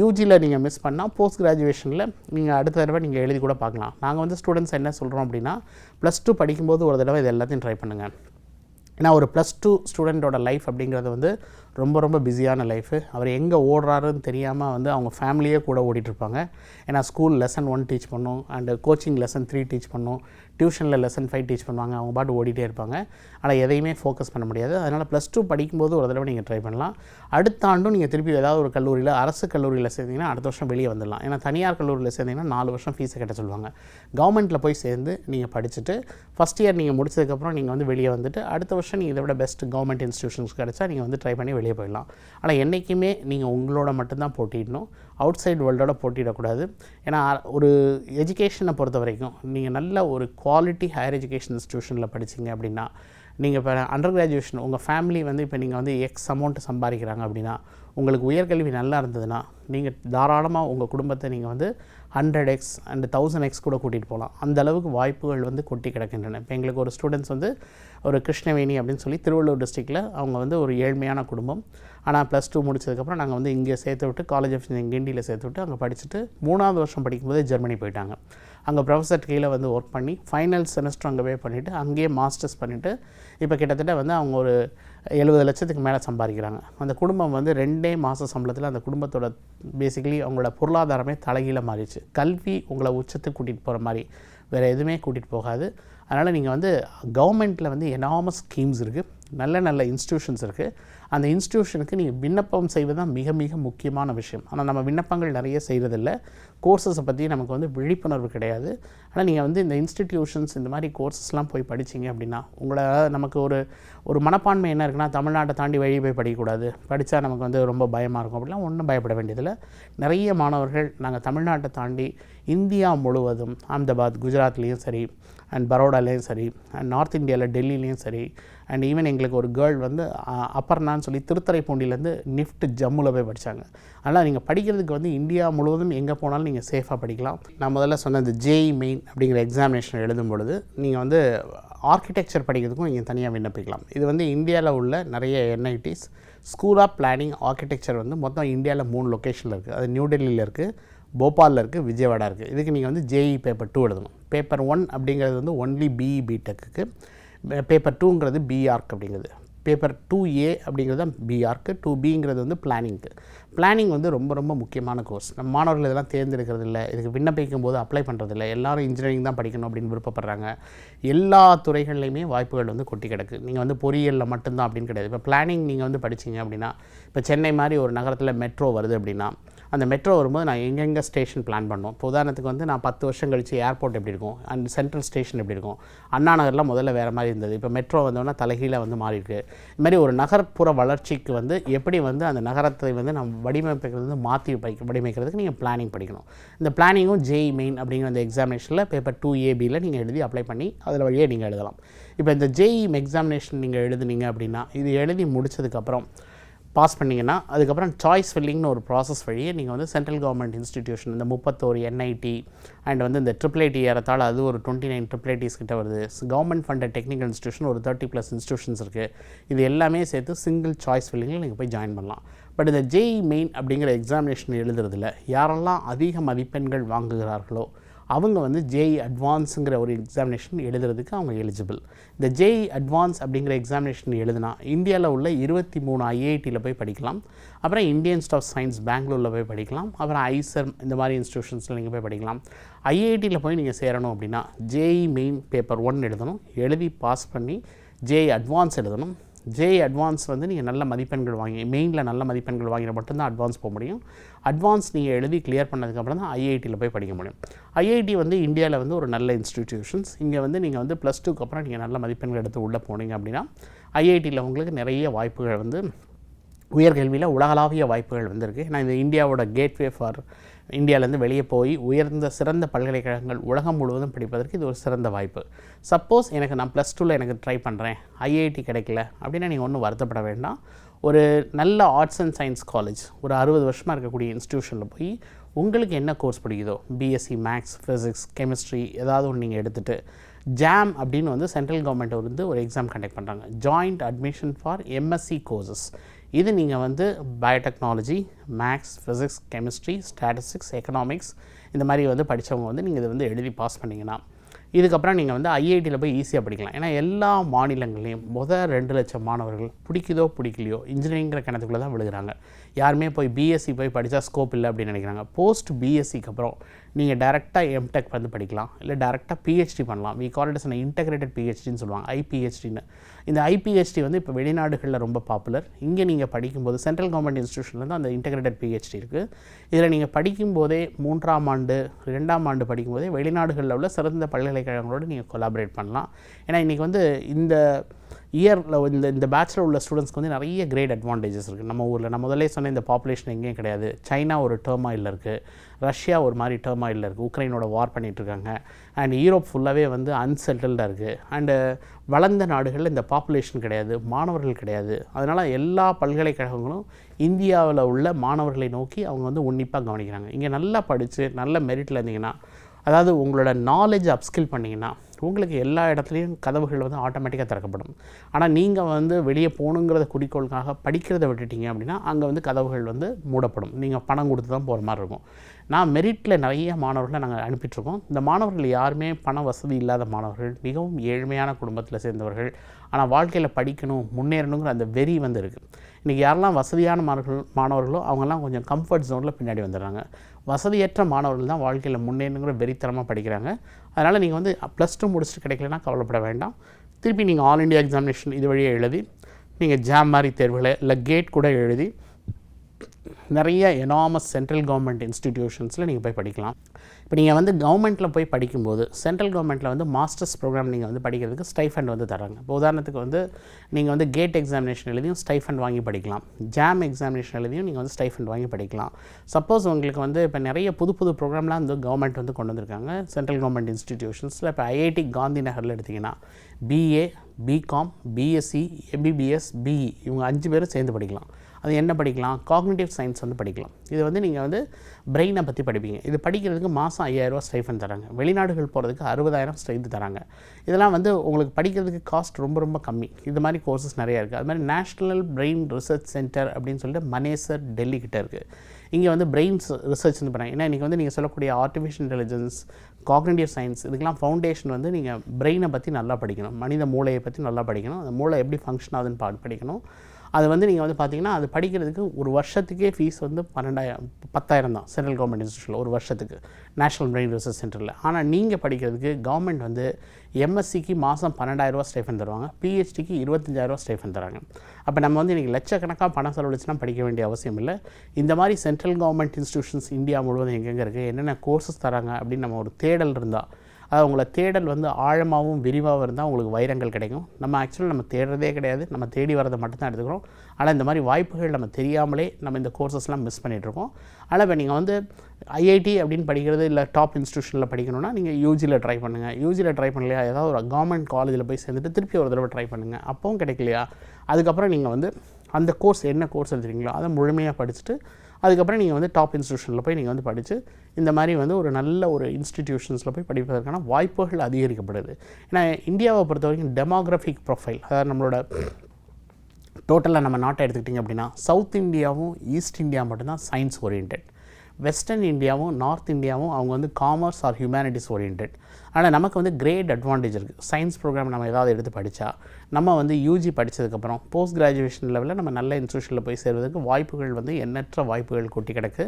யூஜியில் நீங்கள் மிஸ் பண்ணால் போஸ்ட் கிராஜுவேஷனில் நீங்கள் அடுத்த தடவை நீங்கள் எழுதி கூட பார்க்கலாம். நாங்கள் வந்து ஸ்டூடெண்ட்ஸ் என்ன சொல்கிறோம் அப்படின்னா ப்ளஸ் டூ படிக்கும்போது ஒரு தடவை இது எல்லாத்தையும் ட்ரை பண்ணுங்கள் ஏன்னா ஒரு ப்ளஸ் டூ ஸ்டூடெண்ட்டோட லைஃப் அப்படிங்கிறது வந்து ரொம்ப ரொம்ப பிஸியான லைஃபு அவர் எங்கே ஓடுறாருன்னு தெரியாமல் வந்து அவங்க ஃபேமிலியே கூட ஓடிட்டுருப்பாங்க ஏன்னா ஸ்கூல் லெசன் ஒன் டீச் பண்ணும். And coaching lesson three teach பண்ணும். டியூஷனில் லெசன் ஃபைவ் டீச் பண்ணுவாங்க. அவங்க பாட்டு ஓடிட்டே இருப்பாங்க. ஆனால் எதையுமே ஃபோக்கஸ் பண்ண முடியாது. அதனால் ப்ளஸ் டூ படிக்கும்போது ஒரு தடவை நீங்கள் ட்ரை பண்ணலாம். அடுத்த ஆண்டும் நீங்கள் திருப்பி ஏதாவது ஒரு கல்லூரியில் அரசு கல்லூரியில் சேர்ந்தீங்கன்னா அடுத்த வருஷம் வெளியே வந்துடலாம். ஏன்னா தனியார் கல்லூரியில் சேர்ந்தீங்கன்னா நாலு வருஷம் ஃபீஸை கட்ட சொல்லுவாங்க. கவர்மெண்ட்டில் போய் சேர்ந்து நீங்கள் படிச்சுட்டு ஃபஸ்ட் இயர் நீங்கள் முடிச்சதுக்கப்புறம் நீங்கள் வந்து வெளியே வந்துட்டு அடுத்த வருஷம் நீங்கள் இதை விட பெஸ்ட் கவர்மெண்ட் இன்ஸ்டியூஷன்ஸ் கிடச்சா நீங்கள் வந்து ட்ரை பண்ணி வெளியே போயிடலாம். ஆனால் என்றைக்குமே நீங்கள் உங்களோட மட்டும்தான் போட்டிடணும் அவுட் சைடு வேர்ல்டோட போட்டிடக்கூடாது ஏன்னா ஒரு எஜுகேஷனை பொறுத்த வரைக்கும் நீங்கள் நல்ல ஒரு குவாலிட்டி ஹையர் எஜுகேஷன் இன்ஸ்டியூஷனில் படிச்சீங்க அப்படின்னா நீங்கள் இப்போ அண்டர் கிராஜுவேஷன் உங்கள் ஃபேமிலி வந்து இப்போ நீங்கள் வந்து எக்ஸ் அமௌண்ட் சம்பாதிக்கிறாங்க அப்படின்னா உங்களுக்கு உயர்கல்வி நல்லா இருந்ததுன்னா நீங்கள் தாராளமாக உங்கள் குடும்பத்தை நீங்கள் வந்து hundred X and thousand X கூட கூட்டிகிட்டு போகலாம் அந்த அளவுக்கு வாய்ப்புகள் வந்து கொட்டி கிடக்கின்றன. இப்போ எங்களுக்கு ஒரு ஸ்டூடெண்ட்ஸ் வந்து ஒரு கிருஷ்ணவேணி அப்படின்னு சொல்லி திருவள்ளூர் டிஸ்ட்ரிக்டில் அவங்க வந்து ஒரு ஏழ்மையான குடும்பம். ஆனால் ப்ளஸ் டூ முடிச்சதுக்கப்புறம் நாங்கள் வந்து இங்கே சேர்த்து விட்டு காலேஜ் ஆஃப் கிண்டியில் சேர்த்து விட்டு அங்கே படிச்சுட்டு மூணாவது வருஷம் படிக்கும்போதே ஜெர்மனி போயிட்டாங்க. அங்கே ப்ரொஃபஸர் கீழே வந்து ஒர்க் பண்ணி ஃபைனல் செமஸ்டர் அங்கே போய் பண்ணிவிட்டு அங்கேயே மாஸ்டர்ஸ் பண்ணிவிட்டு இப்போ கிட்டத்தட்ட வந்து அவங்க ஒரு எழுபது லட்சத்துக்கு மேலே சம்பாதிக்கிறாங்க. அந்த குடும்பம் வந்து ரெண்டே மாத சம்பளத்தில் அந்த குடும்பத்தோட பேசிக்கலி அவங்களோட பொருளாதாரமே தலைகீழ மாறிடுச்சு. கல்வி உங்களை உச்சத்துக்கு கூட்டிகிட்டு போகிற மாதிரி. வேறு எதுவுமே கூட்டிகிட்டு போகாது. அதனால் நீங்கள் வந்து கவர்மெண்ட்டில் வந்து எனாமஸ் ஸ்கீம்ஸ் இருக்குது நல்ல நல்ல இன்ஸ்டியூஷன்ஸ் இருக்குது அந்த இன்ஸ்டியூஷனுக்கு நீங்கள் விண்ணப்பம் செய்வது தான் மிக மிக முக்கியமான விஷயம். ஆனால் நம்ம விண்ணப்பங்கள் நிறைய செய்கிறதில்ல கோர்சஸை பற்றி நமக்கு வந்து விழிப்புணர்வு கிடையாது. ஆனால் நீங்கள் வந்து இந்த இன்ஸ்டிடியூஷன்ஸ் இந்த மாதிரி கோர்சஸ்லாம் போய் படிச்சீங்க அப்படின்னா உங்களை நமக்கு ஒரு ஒரு மனப்பான்மை என்ன இருக்குன்னா தமிழ்நாட்டை தாண்டி வெளியே போய் படிக்கக்கூடாது. படித்தா நமக்கு வந்து ரொம்ப பயமாக இருக்கும். அப்படிலாம் ஒன்றும் பயப்பட வேண்டியதில்லை. நிறைய மாணவர்கள் நாங்கள் தமிழ்நாட்டை தாண்டி இந்தியா முழுவதும் அஹமதாபாத் குஜராத்லேயும் சரி அண்ட் பரோடாலேயும் சரி அண்ட் நார்த் இந்தியாவில் டெல்லிலேயும் சரி அண்ட் ஈவன் எங்களுக்கு ஒரு கேர்ள் வந்து அப்பர்னான்னு சொல்லி திருத்துறைப்பூண்டிலேருந்து நிஃப்ட் ஜம்முவில் போய் படித்தாங்க ஆனால் நீங்கள் படிக்கிறதுக்கு வந்து இந்தியா முழுவதும் எங்கே போனாலும் நீங்கள் சேஃபாக படிக்கலாம். நான் முதல்ல சொன்ன இந்த ஜேஇ மெயின் அப்படிங்கிற எக்ஸாமினேஷன் எழுதும் பொழுது நீங்கள் வந்து ஆர்கிடெக்சர் படிக்கிறதுக்கும் நீங்கள் தனியாக விண்ணப்பிக்கலாம். இது வந்து இந்தியாவில் உள்ள நிறைய NITs school of planning architecture வந்து மொத்தம் இந்தியாவில் மூணு லொக்கேஷனில் இருக்குது அது நியூ டெல்லியில் இருக்குது போபாலில் இருக்குது விஜயவாடா இருக்குது இதுக்கு நீங்கள் வந்து ஜேஇ பேப்பர் டூ எழுதணும். பேப்பர் ஒன் அப்படிங்கிறது வந்து ஒன்லி பிஇ பிடெக்குக்கு பேப்பர் டூங்கிறது பிஆர்க் அப்படிங்கிறது. பேப்பர் டூ ஏ அப்படிங்கிறது தான் பிஆர்க்கு டூ பிங்கிறது வந்து பிளானிங்க்கு பிளானிங் வந்து ரொம்ப ரொம்ப முக்கியமான கோர்ஸ் நம்ம மாணவர்கள் இதெல்லாம் தேர்ந்தெடுக்கிறது இல்லை. இதுக்கு விண்ணப்பிக்கும் போது அப்ளை பண்ணுறதில்ல எல்லாரும் இன்ஜினியரிங் தான் படிக்கணும் அப்படின்னு விருப்பப்படுறாங்க. எல்லா துறைகள்லையுமே வாய்ப்புகள் வந்து கொட்டி கிடக்கு. நீங்கள் வந்து பொறியியலில் மட்டும்தான் அப்படின்னு கிடையாது. இப்போ பிளானிங் நீங்கள் வந்து படிச்சீங்க அப்படின்னா இப்போ சென்னை மாதிரி ஒரு நகரத்தில் மெட்ரோ வருது அப்படின்னா அந்த மெட்ரோ வரும்போது நான் எங்கெங்கே ஸ்டேஷன் பிளான் பண்ணோம்? இப்போ உதாரணத்துக்கு வந்து நான் பத்து வருஷம் கழித்து ஏர்போர்ட் எப்படி இருக்கும்? அண்ட் சென்ட்ரல் ஸ்டேஷன் எப்படி இருக்கும்? அண்ணா நகர்லாம் முதல்ல வேறு மாதிரி இருந்தது. இப்போ மெட்ரோ வந்தோன்னா தலைகீழாக வந்து மாறி இருக்குது இது மாதிரி ஒரு நகர்ப்புற வளர்ச்சிக்கு வந்து எப்படி வந்து அந்த நகரத்தை வந்து நம்ம வடிவமைப்புக்கிறது வந்து மாற்றி வைக்க வடிவமைக்கிறதுக்கு நீங்கள் பிளானிங் படிக்கணும். இந்த பிளானிங்கும் ஜேஇ மெயின் அப்படிங்கிற அந்த எக்ஸாமினேஷனில் பேப்பர் டூ ஏபியில் நீங்கள் எழுதி அப்ளை பண்ணி அதில் வழியே நீங்கள் எழுதலாம். இப்போ இந்த ஜேஇஎம் எக்ஸாமினேஷன் நீங்கள் எழுதுனீங்க அப்படின்னா இது எழுதி முடிச்சதுக்கப்புறம் பாஸ் பண்ணிங்கன்னா அதுக்கப்புறம் சாய்ஸ் ஃபில்லிங்னு ஒரு ப்ராசஸ் வழியே நீங்கள் வந்து சென்ட்ரல் கவர்மெண்ட் இன்ஸ்டிடியூஷன் இந்த முப்பத்தோரு என்ஐடி அண்ட் வந்து இந்த ட்ரிபிள் ஐடி அது ஒரு டுவெண்ட்டி நைன் ட்ரிபிள் ஐடிஸ் கிட்ட வருது. கவர்மெண்ட் ஃபண்டட் டெக்னிக்கல் இன்ஸ்டியூஷன் ஒரு தேர்ட்டி ப்ளஸ் இன்ஸ்டியூஷன்ஸ் இருக்குது இது எல்லாமே சேர்த்து சிங்கிள் சாய்ஸ் ஃபில்லிங்கில் நீங்கள் போய் ஜாயின் பண்ணலாம். பட் இந்த ஜேஇ மெயின் அப்படிங்கிற எக்ஸாமினேஷன் எழுதுறதுல யாரெல்லாம் அதிக மதிப்பெண்கள் வாங்குகிறார்களோ அவங்க வந்து ஜேஇ அட்வான்ஸுங்கிற ஒரு எக்ஸாமினேஷன் எழுதுறதுக்கு அவங்க எலிஜிபிள் இந்த ஜேஇ அட்வான்ஸ் அப்படிங்கிற எக்ஸாமினேஷன் எழுதுனா இந்தியாவில் உள்ள இருபத்தி மூணு ஐஐடியில் போய் படிக்கலாம். அப்புறம் இந்தியன் இன்ஸ்ட் ஆஃப் சயின்ஸ் பெங்களூரில் போய் படிக்கலாம். அப்புறம் ஐசர் இந்த மாதிரி இன்ஸ்டியூஷன்ஸில் நீங்கள் போய் படிக்கலாம். ஐஐடியில் போய் நீங்கள் சேரணும் அப்படின்னா ஜேஇ மெயின் பேப்பர் ஒன் எழுதணும். எழுதி பாஸ் பண்ணி ஜேஇ அட்வான்ஸ் எழுதணும். ஜே அட்வான்ஸ் வந்து நீங்கள் நல்ல மதிப்பெண்கள் வாங்கி மெயினில் நல்ல மதிப்பெண்கள் வாங்கினா மட்டும்தான் அட்வான்ஸ் போக முடியும். அட்வான்ஸ் நீங்கள் எழுதி கிளியர் பண்ணதுக்கப்புறம் தான் ஐஐடியில் போய் படிக்க முடியும். ஐஐடி வந்து இந்தியாவில் வந்து ஒரு நல்ல இன்ஸ்டிடியூஷன்ஸ் இங்கே வந்து நீங்கள் வந்து ப்ளஸ் டூக்கு அப்புறம் நீங்கள் நல்ல மதிப்பெண்கள் எடுத்து உள்ளே போனீங்க அப்படின்னா ஐஐடியில் உங்களுக்கு நிறைய வாய்ப்புகள் வந்து உயர்கல்வியில் உலகளாவிய வாய்ப்புகள் வந்திருக்கு. ஏன்னா இந்த இந்தியாவோட கேட்வே ஃபார் இந்தியாவிலேருந்து வெளியே போய் உயர்ந்த சிறந்த பல்கலைக்கழகங்கள் உலகம் முழுவதும் படிப்பதற்கு இது ஒரு சிறந்த வாய்ப்பு. சப்போஸ் எனக்கு நான் ப்ளஸ் டூவில் எனக்கு ட்ரை பண்ணுறேன் ஐஐடி கிடைக்கல அப்படின்னா நீங்கள் ஒன்றும் வருத்தப்பட வேண்டாம். ஒரு நல்ல ஆர்ட்ஸ் அண்ட் சயின்ஸ் காலேஜ் ஒரு அறுபது வருஷமாக இருக்கக்கூடிய இன்ஸ்டியூஷனில் போய் உங்களுக்கு என்ன கோர்ஸ் பிடிக்குதோ? பிஎஸ்சி மேக்ஸ் ஃபிசிக்ஸ் கெமிஸ்ட்ரி ஏதாவது ஒன்று நீங்கள் எடுத்துகிட்டு ஜாம் அப்படின்னு வந்து சென்ட்ரல் கவர்மெண்ட் வந்து ஒரு எக்ஸாம் கண்டக்ட் பண்ணுறாங்க joint admission for MSc courses இது நீங்கள் வந்து biotechnology maths physics chemistry statistics economics இந்த மாதிரி வந்து படித்தவங்க வந்து நீங்கள் இதை வந்து எழுதி பாஸ் பண்ணிங்கன்னா இதுக்கப்புறம் நீங்கள் வந்து ஐஐடியில் போய் ஈஸியாக படிக்கலாம். ஏன்னா எல்லா மாநிலங்கள்லேயும் முதல் ரெண்டு லட்சம் மாணவர்கள் பிடிக்குதோ பிடிக்கலையோ இன்ஜினியரிங்கிற கிணத்துக்குள்ளே தான் விழுகிறாங்க. யாருமே போய் பிஎஸ்சி போய் படித்தா ஸ்கோப் இல்லை அப்படின்னு நினைக்கிறாங்க. போஸ்ட் பிஎஸ்சிக்கு அப்புறம் நீங்கள் டேரெக்டாக எம்டெக் வந்து படிக்கலாம். இல்லை டேரெக்டாக பிஹெச்டி பண்ணலாம். We call it an integrated பிஹெச்டின்னு சொல்லுவாங்க. ஐபிஹெச்டின்னு இந்த ஐபிஹெச்டி வந்து இப்போ வெளிநாடுகளில் ரொம்ப பாப்புலர் இங்கே நீங்கள் படிக்கும்போது சென்ட்ரல் கவர்மெண்ட் இன்ஸ்டியூஷன்லேருந்து அந்த இன்டெகிரேட்டட் பிஹெச்டி இருக்குது இதில் நீங்கள் படிக்கும்போதே மூன்றாம் ஆண்டு ரெண்டாம் ஆண்டு படிக்கும்போதே வெளிநாடுகளில் உள்ள சிறந்த பல்கலைக்கழகங்களோடு நீங்கள் கொலாபரேட் பண்ணலாம். ஏன்னா இன்றைக்கி வந்து இந்த இயரில் இந்த இந்த பேட்சில் உள்ள ஸ்டூடெண்ட்ஸ்க்கு வந்து நிறைய கிரேட் அட்வான்டேஜஸ் இருக்குது நம்ம ஊரில் நான் முதலே சொன்ன இந்த பாப்புலேஷன் எங்கேயும் கிடையாது. சைனா ஒரு டேர்மாயில் இருக்குது ரஷ்யா ஒரு மாதிரி டேர்மாயில் இருக்குது உக்ரைனோட வார் பண்ணிகிட்ருக்காங்க இருக்காங்க. அண்ட் யூரோப் ஃபுல்லாகவே வந்து அன்செட்டில்டாக இருக்குது அண்டு வளர்ந்த நாடுகளில் இந்த பாப்புலேஷன் கிடையாது. மாணவர்கள் கிடையாது. அதனால் எல்லா பல்கலைக்கழகங்களும் இந்தியாவில் உள்ள மாணவர்களை நோக்கி அவங்க வந்து உன்னிப்பாக கவனிக்கிறாங்க. இங்கே நல்லா படித்து நல்ல மெரிட்டில் இருந்தீங்கன்னா அதாவது உங்களோட நாலேஜ் அப்ஸ்கில் பண்ணிங்கன்னா உங்களுக்கு எல்லா இடத்துலையும் கதவுகள் வந்து ஆட்டோமேட்டிக்காக திறக்கப்படும். ஆனால் நீங்கள் வந்து வெளியே போகணுங்கிறத குறிக்கோளுக்காக படிக்கிறத விட்டுட்டீங்க அப்படின்னா அங்கே வந்து கதவுகள் வந்து மூடப்படும். நீங்கள் பணம் கொடுத்து தான் போகிற மாதிரி இருக்கும். நான் மெரிட்டில் நிறைய மாணவர்களை நாங்கள் அனுப்பிட்டுருக்கோம். இந்த மாணவர்கள் யாருமே பண வசதி இல்லாத மாணவர்கள் மிகவும் ஏழ்மையான குடும்பத்தில் சேர்ந்தவர்கள். ஆனால் வாழ்க்கையில் படிக்கணும் முன்னேறணுங்கிற அந்த வெறி வந்து இருக்குது இன்றைக்கி யாரெல்லாம் வசதியான மாணவர்கள் மாணவர்களோ அவங்கெல்லாம் கொஞ்சம் கம்ஃபர்ட் ஜோனில் பின்னாடி வந்துடுறாங்க. வசதியற்ற மாணவர்கள் தான் வாழ்க்கையில் முன்னேறுங்கிற வெறித்தனமாக படிக்கிறாங்க. அதனால் நீங்கள் வந்து ப்ளஸ் டூ முடிச்சுட்டு கிடைக்கலனா கவலைப்பட வேண்டாம். திருப்பி நீங்கள் ஆல் இண்டியா எக்ஸாமினேஷன் இது வழியாக எழுதி நீங்கள் ஜாம் மாதிரி தேர்வுகளை இல்லை கேட் கூட எழுதி நிறைய எனாமஸ் சென்ட்ரல் கவர்மெண்ட் இன்ஸ்டிடியூஷன்ஸில் நீங்கள் போய் படிக்கலாம். இப்போ நீங்கள் வந்து கவர்மெண்ட்டில் போய் படிக்கும்போது சென்ட்ரல் கவர்மெண்ட்டில் வந்து மாஸ்டர்ஸ் ப்ரோக்ராம் நீங்கள் வந்து படிக்கிறதுக்கு ஸ்டைஃபண்ட் வந்து தராங்க இப்போ உதாரணத்துக்கு வந்து நீங்கள் வந்து கேட் எக்ஸாமினேஷன் எழுதியும் ஸ்டைஃபண்ட் வாங்கி படிக்கலாம். ஜாம் எக்ஸாமினேஷன் எழுதியும் நீங்கள் வந்து ஸ்டைஃபண்ட் வாங்கி படிக்கலாம். சப்போஸ் உங்களுக்கு வந்து இப்போ நிறைய புது புது ப்ரோக்ராம்லாம் வந்து கவர்மெண்ட் வந்து கொண்டு வந்திருக்காங்க. சென்ட்ரல் கவர்மெண்ட் இன்ஸ்டிடியூஷன்ஸில் இப்போ ஐஐடி காந்தி நகரில் எடுத்திங்கன்னா BA BCom BSc MBBS BE இவங்க அஞ்சு பேரும் சேர்ந்து படிக்கலாம். அது என்ன படிக்கலாம்? காக்னேட்டிவ் சயின்ஸ் வந்து படிக்கலாம். இது வந்து நீங்கள் வந்து பிரெயினை பற்றி படிப்பீங்க. இது படிக்கிறதுக்கு மாதம் ஐயாயிரரூவா ஸ்டைஃபன் தராங்க. வெளிநாடுகள் போகிறதுக்கு அறுபதாயிரம் ஸ்டைஃபன் தராங்க. இதெல்லாம் வந்து உங்களுக்கு படிக்கிறதுக்கு காஸ்ட் ரொம்ப ரொம்ப கம்மி. இது மாதிரி கோர்சஸ் நிறையா இருக்குது அது மாதிரி நேஷ்னல் பிரெயின் ரிசர்ச் சென்டர் அப்படின்னு சொல்லிட்டு மனேசர் டெல்லி கிட்டே இருக்குது இங்கே வந்து பிரெயின்ஸ் ரிசர்ச் வந்து பண்ணாங்க. ஏன்னா இன்றைக்கி வந்து நீங்கள் சொல்லக்கூடிய ஆர்டிஃபிஷியல் இன்டெலிஜென்ஸ் காக்னேட்டிவ் சயின்ஸ் இதுக்கெல்லாம் ஃபவுண்டேஷன் வந்து நீங்கள் பிரெயினை பற்றி நல்லா படிக்கணும். மனித மூளையை பற்றி நல்லா படிக்கணும். அந்த மூளை எப்படி ஃபங்க்ஷன் ஆகுதுன்னு பா படிக்கணும். அது வந்து நீங்கள் வந்து பார்த்தீங்கன்னா அது படிக்கிறதுக்கு ஒரு வருஷத்துக்கே ஃபீஸ் வந்து பன்னெண்டாயிரம் பத்தாயிரம் தான் சென்ட்ரல் கவர்மெண்ட் இன்ஸ்டியூஷனில் ஒரு வருஷத்துக்கு. நேஷனல் பிரெயின் ரிசர்ச் சென்டரில் ஆனால் நீங்கள் படிக்கிறதுக்கு கவர்மெண்ட் வந்து எம்எஸ்சிக்கு மாதம் பன்னெண்டாயிரரூவா ஸ்டைஃபன் தருவாங்க. பிஹெச்டிக்கு இருபத்தஞ்சாயிரரூவா ஸ்டைஃபன் தராங்க. அப்போ நம்ம வந்து இன்றைக்கி லட்சக்கணக்காக பணம் செலவழிச்சுனா படிக்க வேண்டிய அவசியம் இல்லை. இந்த மாதிரி சென்ட்ரல் கவர்மெண்ட் இன்ஸ்டியூஷன்ஸ் இந்தியா முழுவதும் எங்கெங்கே இருக்குது என்னென்ன கோர்சஸ் தராங்க? அப்படின்னு நம்ம ஒரு தேடல் இருந்தால் அது உங்களை தேடல் வந்து ஆழமாகவும் விரிவாகவும் இருந்தால் உங்களுக்கு வைரங்கள் கிடைக்கும். நம்ம ஆக்சுவலாக நம்ம தேடுறதே கிடையாது. நம்ம தேடி வரதை மட்டும்தான் எடுத்துக்கிறோம். ஆனால் இந்த மாதிரி வாய்ப்புகள் நம்ம தெரியாமலே நம்ம இந்த கோர்சஸ்லாம் மிஸ் பண்ணிகிட்ருக்கோம் ஆனால் இப்போ நீங்கள் வந்து ஐஐடி அப்படின்னு படிக்கிறது இல்லை டாப் இன்ஸ்டியூஷனில் படிக்கணும்னா நீங்கள் யூஜியில் ட்ரை பண்ணுங்கள் யூஜியில் ட்ரை பண்ணலையா? ஏதாவது ஒரு கவர்மெண்ட் காலேஜில் போய் சேர்ந்துட்டு திருப்பி ஒரு தடவை ட்ரை பண்ணுங்கள் அப்போவும் கிடைக்கலையா? அதுக்கப்புறம் நீங்கள் வந்து அந்த கோர்ஸ் என்ன கோர்ஸ் எடுத்துறீங்களோ அதை முழுமையாக படிச்சுட்டு அதுக்கப்புறம் நீங்கள் வந்து டாப் இன்ஸ்டியூஷனில் போய் நீங்கள் வந்து படித்து இந்த மாதிரி வந்து ஒரு நல்ல ஒரு இன்ஸ்டிடியூஷன்ஸில் போய் படிப்பதற்கான வாய்ப்புகள் அதிகரிக்கப்படுது. ஏன்னா இந்தியாவை பொறுத்த வரைக்கும் டெமோக்ராஃபிக் ப்ரொஃபைல் அதாவது நம்மளோட டோட்டலாக நம்ம நாட்டை எடுத்துக்கிட்டிங்க அப்படின்னா சவுத் இந்தியாவும் ஈஸ்ட் இந்தியா மட்டும்தான் சயின்ஸ் ஓரியன்ட் வெஸ்டர்ன் இந்தியாவும் நார்த் இந்தியாவும் அவங்க வந்து காமர்ஸ் ஆர் ஹியூமனிட்டிஸ் ஓரியன்ட் ஆனால் நமக்கு வந்து கிரேட் அட்வான்டேஜ் இருக்குது சயின்ஸ் ப்ரோக்ராம் நம்ம ஏதாவது எடுத்து படித்தா நம்ம வந்து யூஜி படித்ததுக்கப்புறம் போஸ்ட் கிராஜுவேஷன் லெவலில் நம்ம நல்ல இன்ஸ்டியூஷனில் போய் சேர்வதற்கு வாய்ப்புகள் வந்து எண்ணற்ற வாய்ப்புகள் கொட்டி கிடக்கு.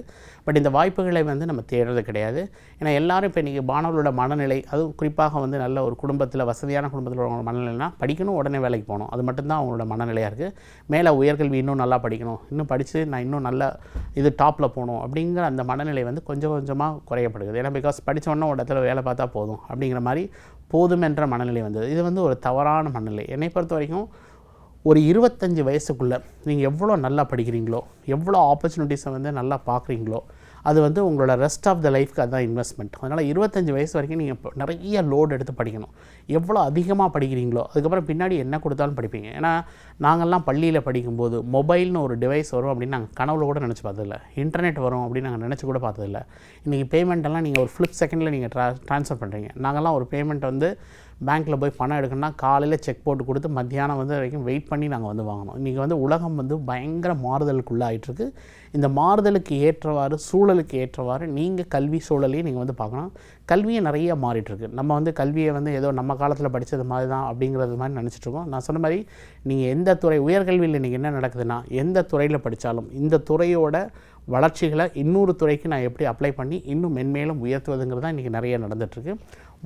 பட் இந்த வாய்ப்புகளை வந்து நம்ம தேடுறது கிடையாது. ஏன்னா எல்லாரும் இப்போ இன்றைக்கி மாணவர்களோட மனநிலை அதுவும் குறிப்பாக வந்து நல்ல ஒரு குடும்பத்தில் வசதியான குடும்பத்தில் உள்ளவங்க மனநிலைனா படிக்கணும் உடனே வேலைக்கு போகணும். அது மட்டும்தான் அவங்களோட மனநிலையாக இருக்குது மேலே உயர்கல்வி இன்னும் நல்லா படிக்கணும். இன்னும் படித்து நான் இன்னும் நல்ல இது டாப்பில் போகணும் அப்படிங்கிற அந்த மனநிலை வந்து கொஞ்சம் கொஞ்சமாக குறையப்படுது ஏன்னா பிகாஸ் படித்த ஒரு இடத்துல வேலை பார்த்தா போதும். அப்படிங்கிற மாதிரி போதும் என்ற மனநிலை வந்தது. இது வந்து ஒரு தவறான மனநிலை. என்னை பொறுத்த வரைக்கும் ஒரு இருபத்தஞ்சி வயசுக்குள்ளே நீங்கள் எவ்வளோ நல்லா படிக்கிறீங்களோ எவ்வளோ ஆப்பர்ச்சுனிட்டிஸை வந்து நல்லா பார்க்குறீங்களோ அது வந்து உங்களோட ரெஸ்ட் ஆஃப் த லைஃப்க்கு அதுதான் இன்வெஸ்ட்மெண்ட் அதனால் இருபத்தஞ்சி வயசு வரைக்கும் நீங்கள் நிறைய லோடு எடுத்து படிக்கணும். எவ்வளோ அதிகமாக படிக்கிறீங்களோ அதுக்கப்புறம் பின்னாடி என்ன கொடுத்தாலும் படிப்பீங்க. ஏன்னா நாங்கள்லாம் பள்ளியில் படிக்கும்போது மொபைல்னு ஒரு டிவைஸ் வரும் அப்படின்னு நாங்கள் கனவுல கூட நினச்சி பார்த்ததில்ல. இன்டர்நெட் வரும் அப்படின்னு நாங்கள் நினச்சி கூட பார்த்ததில்ல. இன்றைக்கி பேமெண்ட்டெல்லாம் நீங்கள் ஒரு ஃப்ளிப் செகண்டில் நீங்கள் ட்ரா ட்ரான்ஸ்ஃபர் பண்ணுறீங்க நாங்கள்லாம் ஒரு பேமெண்ட் வந்து பேங்க்கில் போய் பணம் எடுக்கணும்னா காலையில் செக் போட்டு கொடுத்து மத்தியானம் வந்து வரைக்கும் வெயிட் பண்ணி நாங்கள் வந்து வாங்கணும். இன்றைக்கி வந்து உலகம் வந்து பயங்கர மாறுதலுக்குள்ளே ஆகிட்டுருக்கு இந்த மாறுதலுக்கு ஏற்றவாறு சூழலுக்கு ஏற்றவாறு நீங்கள் கல்வி சூழலையும் நீங்கள் வந்து பார்க்கணும். கல்வியை நிறைய மாறிட்டுருக்கு. நம்ம வந்து கல்வியை வந்து ஏதோ நம்ம காலத்தில் படித்தது மாதிரி தான் அப்படிங்கிறது மாதிரி நினச்சிட்ருக்கோம் நான் சொன்ன மாதிரி நீங்கள் எந்த துறை உயர்கல்வியில் இன்றைக்கி என்ன நடக்குதுன்னா எந்த துறையில் படித்தாலும் இந்த துறையோட வளர்ச்சிகளை இன்னொரு துறைக்கு நான் எப்படி அப்ளை பண்ணி இன்னும் மென்மேலும் உயர்த்துவதுங்கிறது தான் இன்றைக்கி நிறைய நடந்துகிட்ருக்கு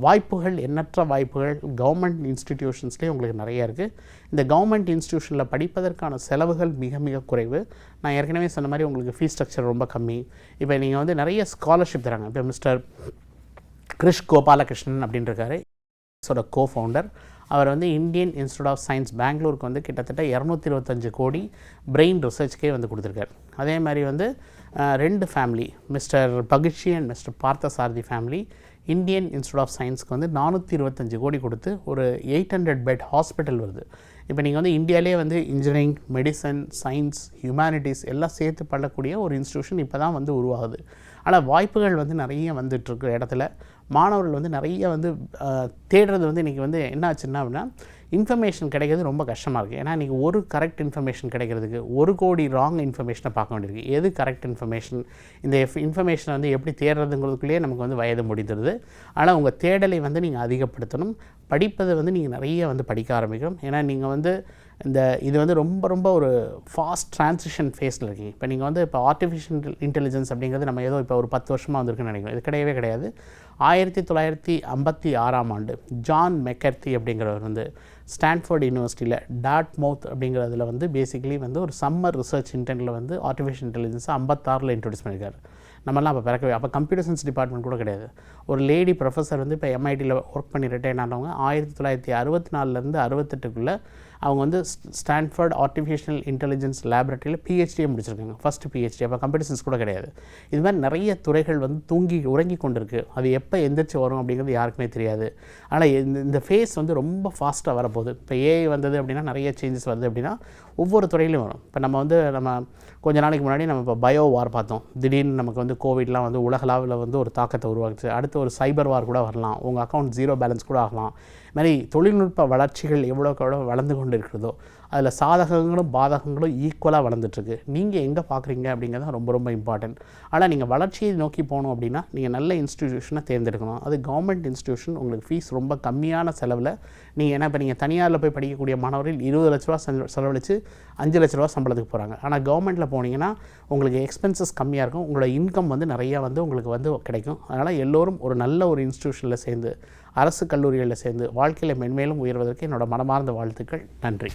வாய்ப்புகள் எண்ணற்ற வாய்ப்புகள் கவர்மெண்ட் இன்ஸ்டிடியூஷன்ஸ்லேயே உங்களுக்கு நிறைய இருக்குது இந்த கவர்மெண்ட் இன்ஸ்டிடியூஷனில் படிப்பதற்கான செலவுகள் மிக மிக குறைவு. நான் ஏற்கனவே சொன்ன மாதிரி உங்களுக்கு ஃபீஸ் ஸ்ட்ரக்சர் ரொம்ப கம்மி. இப்போ நீங்கள் வந்து நிறைய ஸ்காலர்ஷிப் தராங்க. இப்போ மிஸ்டர் கிருஷ் கோபாலகிருஷ்ணன் அப்படின்ட்டு ஸோட கோ ஃபவுண்டர் அவர் வந்து இந்தியன் இன்ஸ்டியூட் ஆஃப் சயின்ஸ் பெங்களூருக்கு வந்து கிட்டத்தட்ட இரநூத்தி இருபத்தஞ்சு கோடி பிரெயின் ரிசர்ச்க்கே வந்து கொடுத்துருக்காரு. அதே மாதிரி வந்து ரெண்டு family mister Bakshi and mister Parthasarathy family Indian Institute of சயின்ஸ்க்கு வந்து நானூற்றி இருபத்தஞ்சு கோடி கொடுத்து ஒரு எயிட் ஹண்ட்ரட் பெட் ஹாஸ்பிட்டல் வருது. இப்போ நீங்கள் வந்து இந்தியாவிலே வந்து இன்ஜினியரிங் மெடிசன் சயின்ஸ் ஹியூமனிட்டிஸ் எல்லாம் சேர்த்து பண்ணக்கூடிய ஒரு இன்ஸ்டியூஷன் இப்போ தான் வந்து உருவாகுது. ஆனால் வாய்ப்புகள் வந்து நிறைய வந்துட்டுருக்கு இடத்துல. மாணவர்கள் வந்து நிறைய வந்து தேடுறது வந்து இன்றைக்கி வந்து என்ன ஆச்சுன்னா அப்படின்னா இன்ஃபர்மேஷன் கிடைக்கிறது ரொம்ப கஷ்டமாக இருக்குது ஏன்னா இன்றைக்கி ஒரு கரெக்ட் இன்ஃபர்மேஷன் கிடைக்கிறதுக்கு ஒரு கோடி ராங் இன்ஃபர்மேஷனை பார்க்க வேண்டியிருக்கு. எது கரெக்ட் இன்ஃபர்மேஷன் இந்த இன்ஃபர்மேஷனை வந்து எப்படி தேடுறதுங்கிறதுக்குள்ளேயே நமக்கு வந்து வயது முடிந்துடுது ஆனால் உங்கள் தேடலை வந்து நீங்கள் அதிகப்படுத்தணும். படிப்பதை வந்து நீங்கள் நிறைய வந்து படிக்க ஆரம்பிக்கணும். ஏன்னா நீங்கள் வந்து இந்த இது வந்து ரொம்ப ரொம்ப ஒரு ஃபாஸ்ட் ட்ரான்சிஷன் ஃபேஸில் இருக்கீங்க. இப்போ நீங்கள் வந்து இப்போ ஆர்டிஃபிஷியல் இன்டெலிஜென்ஸ் அப்படிங்கிறது நம்ம ஏதோ இப்போ ஒரு பத்து வருஷமாக வந்திருக்குன்னு நினைக்கிறோம். இது கிடையவே கிடையாது. ஆயிரத்தி தொள்ளாயிரத்தி ஐம்பத்தி ஆறாம் ஆண்டு ஜான் மெக்கர்த்தி அப்படிங்கிறவர் வந்து ஸ்டான்ஃபோர்ட் யூனிவர்சிட்டியில் டாட் மவுத் அப்படிங்கிறதுல வந்து பேசிக்கலி வந்து ஒரு சம்மர் ரிசர்ச் இன்டென்ட்டில் வந்து ஆர்டிஃபிஷியல் இன்டெலிஜென்ஸை ஐம்பத்தாறில் இன்ட்ரடியூஸ் பண்ணியிருக்காரு நம்மலாம் அப்போ பிறக்கவே அப்போ கம்ப்யூட்டர் சயின்ஸ் டிபார்ட்மெண்ட் கூட கிடையாது. ஒரு லேடி ப்ரொஃபஸர் வந்து இப்போ எம்ஐடியில் ஒர்க் பண்ணி ரிட்டையர் ஆனவங்க ஆயிரத்தி தொள்ளாயிரத்தி அறுபத்தி நாலுலேருந்து அறுபத்தெட்டுக்குள்ளே அவங்க வந்து ஸ்டான்ஃபர்ட் ஆர்டிஃபிஷியல் இன்டெலிஜென்ஸ் லேபரட்டரியில் பிஹெச்டியை முடிச்சிருக்காங்க. ஃபஸ்ட்டு பிஹெச்டி அப்போ கம்ப்யூட்டர் சயின்ஸ் கூட கிடையாது. இது மாதிரி நிறைய துறைகள் வந்து தூங்கி உறங்கி கொண்டிருக்கு. அது எப்போ எந்திரிச்சு வரும் அப்படிங்கிறது யாருக்குமே தெரியாது. ஆனால் இந்த இந்த ஃபேஸ் வந்து ரொம்ப ஃபாஸ்ட்டாக வரப்போகுது. இப்போ ஏஐ வந்தது அப்படின்னா நிறைய சேஞ்சஸ் வருது அப்படின்னா ஒவ்வொரு துறையிலையும் வரும். இப்போ நம்ம வந்து நம்ம கொஞ்ச நாளைக்கு முன்னாடி நம்ம இப்போ பயோ வார் பார்த்தோம். திடீர்னு நமக்கு வந்து கோவிட்லாம் வந்து உலகளாவில் வந்து ஒரு தாக்கத்தை உருவாக்குச்சு. அடுத்து ஒரு சைபர் வார் கூட வரலாம். உங்கள் அக்கௌண்ட் ஜீரோ பேலன்ஸ் கூட ஆகலாம். இது மாதிரி தொழில்நுட்ப வளர்ச்சிகள் எவ்வளோக்கு எவ்வளோ வளர்ந்து கொண்டு இருக்கிறதோ அதில் சாதகங்களும் பாதகங்களும் ஈக்குவலாக வளர்ந்துட்டுருக்கு. நீங்கள் எங்கே பார்க்குறீங்க அப்படிங்கிறது தான் ரொம்ப ரொம்ப இம்பார்ட்டன்ட் ஆனால் நீங்கள் வளர்ச்சியை நோக்கி போகணும் அப்படின்னா நீங்கள் நல்ல இன்ஸ்டிடியூஷனை தேர்ந்தெடுக்கணும். அது கவர்மெண்ட் இன்ஸ்டிடியூஷன் உங்களுக்கு ஃபீஸ் ரொம்ப கம்மியான செலவில் நீங்கள் ஏன்னா இப்போ நீங்கள் தனியாரில் போய் படிக்கக்கூடிய மாணவர்கள் இருபது லட்ச ரூபா செலவழித்து அஞ்சு லட்ச ரூபா சம்பளத்துக்கு போகிறாங்க ஆனால் கவர்மெண்ட்டில் போனீங்கன்னா உங்களுக்கு எக்ஸ்பென்சஸ் கம்மியாக இருக்கும். உங்களோட இன்கம் வந்து நிறையா வந்து உங்களுக்கு வந்து கிடைக்கும். அதனால் எல்லோரும் ஒரு நல்ல ஒரு இன்ஸ்டிடியூஷனில் சேர்ந்து அரசு கல்லூரிகளில் சேர்ந்து வாழ்க்கையில் மென்மேலும் உயர்வதற்கு என்னோட மனமார்ந்த வாழ்த்துக்கள். நன்றி.